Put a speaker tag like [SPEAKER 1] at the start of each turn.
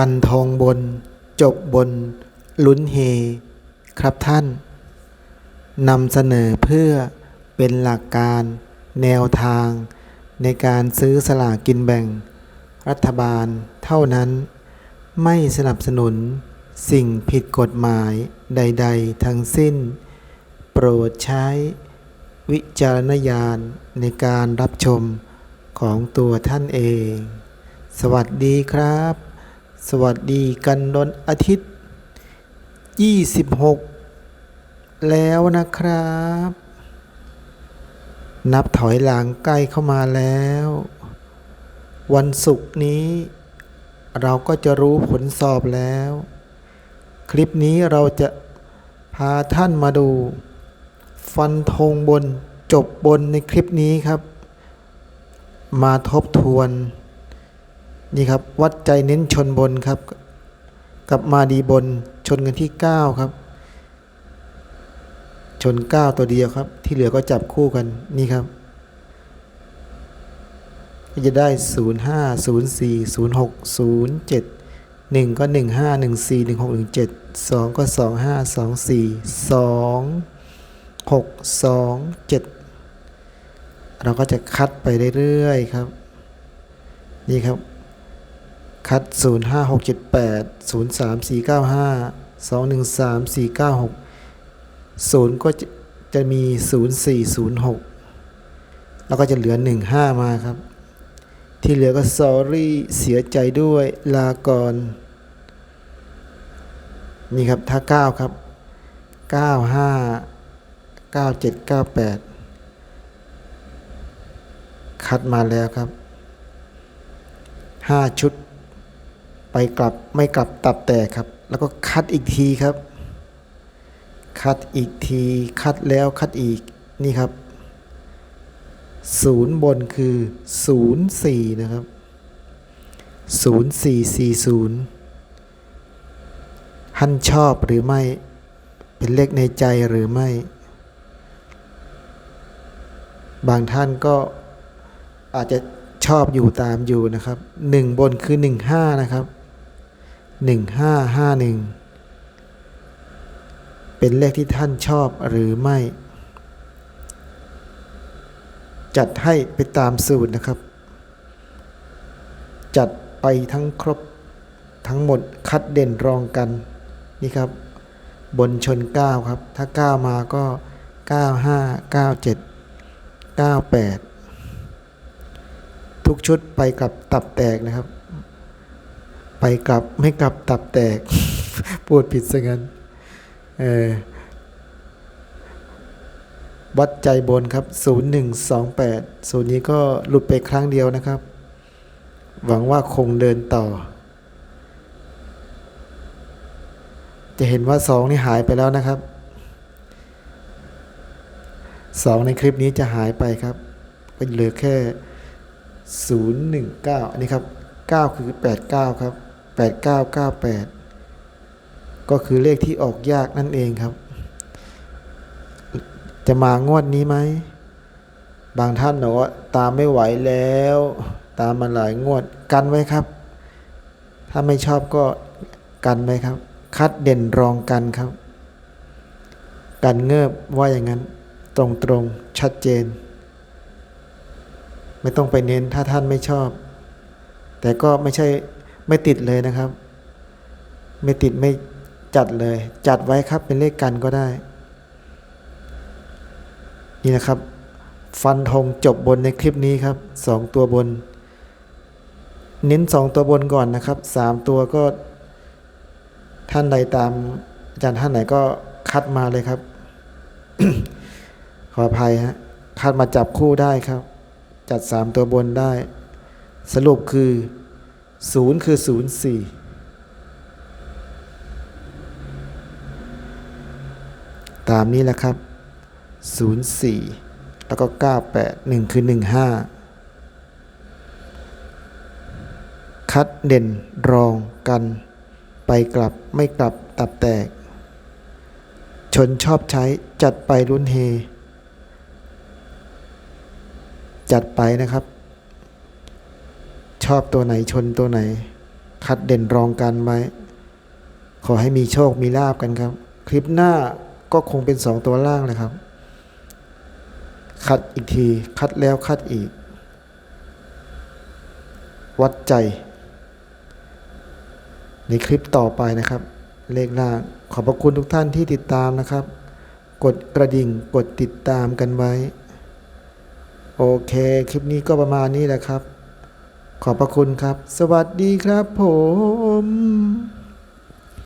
[SPEAKER 1] ฟันทองบน จบบน ลุ้นเฮ ครับท่านนำเสนอเพื่อเป็นหลักการแนวทาง ในการซื้อสลากกินแบ่ง รัฐบาลเท่านั้น ไม่สนับสนุนสิ่งผิดกฎหมายใด ๆ ทั้งสิ้น โปรดใช้ วิจารณญาณในการรับชมของตัวท่านเอง สวัสดีครับ สวัสดีกันดนอาทิตย์ 26 แล้วนะครับ นับถอยหลังใกล้เข้ามาแล้ว วันศุกร์นี้ เราก็จะรู้ผลสอบแล้ว คลิปนี้เราจะพาท่านมาดู ฟันธงบนจบบนในคลิปนี้ครับ มาทบทวน นี่ครับ วัดใจเน้นชนบนครับ กับมาดีบนชนกันที่ 9 ครับ ชน 9 ตัวเดียวครับ ที่เหลือก็จับคู่กันนี่ครับก็จะได้ 0 5 0 4 0 6 0 7 1 ก็ 1 5 1 4 1 6 1 7 2 ก็ 2 5 2 4 2 6 2 7 เราก็จะคัดไปเรื่อยๆครับ นี่ครับ คัด 0 5 6 7 8 0 3 4 9 5 2 1 3 4 9 6 0 ก็จะมี 0 4 0 6 แล้วก็จะเหลือ 1 5 มาครับ ที่เหลือก็ sorry เสียใจด้วยลาก่อน นี่ครับ ถ้า 9 ครับ 9 5 9 7 9 8 คัดมาแล้วครับ 5 ชุด ไปกลับไม่กลับตับแตกครับ แล้วก็คัดอีกทีครับ คัดอีกทีคัดแล้วคัดอีกนี่ครับศูนย์บนคือศูนย์สี่นะครับศูนย์สี่สี่ศูนย์ท่านชอบหรือไม่เป็นเลขในใจหรือไม่ บางท่านก็อาจจะชอบอยู่ตามอยู่นะครับหนึ่งบนคือหนึ่งห้านะครับ หนึ่งห้าห้าหนึ่งเป็นเลขที่ท่านชอบหรือไม่ จัดให้ไปตามสูตรนะครับ จัดไปทั้งครบทั้งหมดคัดเด่นรองกัน นี่ครับ บนชน 9 ครับ ถ้า 9 มาก็ 9 5 9 7 9 8 ทุกชุดไปกับตับแตกนะครับ ไปกลับไม่กลับตับแตก พูดผิดซะงั้นเออวัดใจบนครับ 0128 ศูนย์นี้ก็หลุดไปครั้งเดียวนะครับ หวังว่าคงเดินต่อ จะเห็นว่า 2 นี่หายไปแล้วนะครับ 2 ในคลิปนี้จะหายไปครับก็เหลือแค่ 019 อันนี้ครับ 9 คือ 89 ครับ 8998 ก็คือเลขที่ออกยากนั่นเองครับ จะมางวดนี้ไหม บางท่านบอกว่าตามไม่ไหวแล้ว ตามมาหลายงวดกันไว้ครับ ถ้าไม่ชอบก็กันไว้ครับ คัดเด่นรองกันครับ กันเงิบว่าอย่างนั้น ตรงตรงๆชัดเจน ไม่ต้องไปเน้นถ้าท่านไม่ชอบ แต่ก็ไม่ใช่ ไม่ติดเลยนะครับ ไม่ติดไม่จัดเลย จัดไว้ครับเป็นเลขกันก็ได้ นี่นะครับ ฟันธงจบบนในคลิปนี้ครับสองตัวบน เน้นสองตัวบนก่อนนะครับสามตัวก็ ท่านใดตามอาจารย์ท่านไหนก็คัดมาเลยครับ ขออภัยฮะคัดมาจับคู่ได้ครับ จัดสามตัวบนได้ สรุปคือ ศูนย์คือศูนย์สี่ตามนี้แหละครับ04แล้วก็98 1คือ15คัดเด่นรองกัน ไปกลับไม่กลับตับแตก ชนชอบใช้จัดไปรุ่นเฮ จัดไปนะครับ ชอบตัวไหนชนตัวไหน คัดเด่นรองกันไว้ขอให้มีโชคมีลาบกันครับ คลิปหน้าก็คงเป็นสองตัวล่างเลยครับ คัดอีกที คัดแล้วคัดอีก วัดใจ ในคลิปต่อไปนะครับ เลขล่าง ขอบพระคุณทุกท่านที่ติดตามนะครับ กดกระดิ่งกดติดตามกันไว้ โอเค คลิปนี้ก็ประมาณนี้แหละครับ ขอบพระคุณครับ สวัสดีครับผม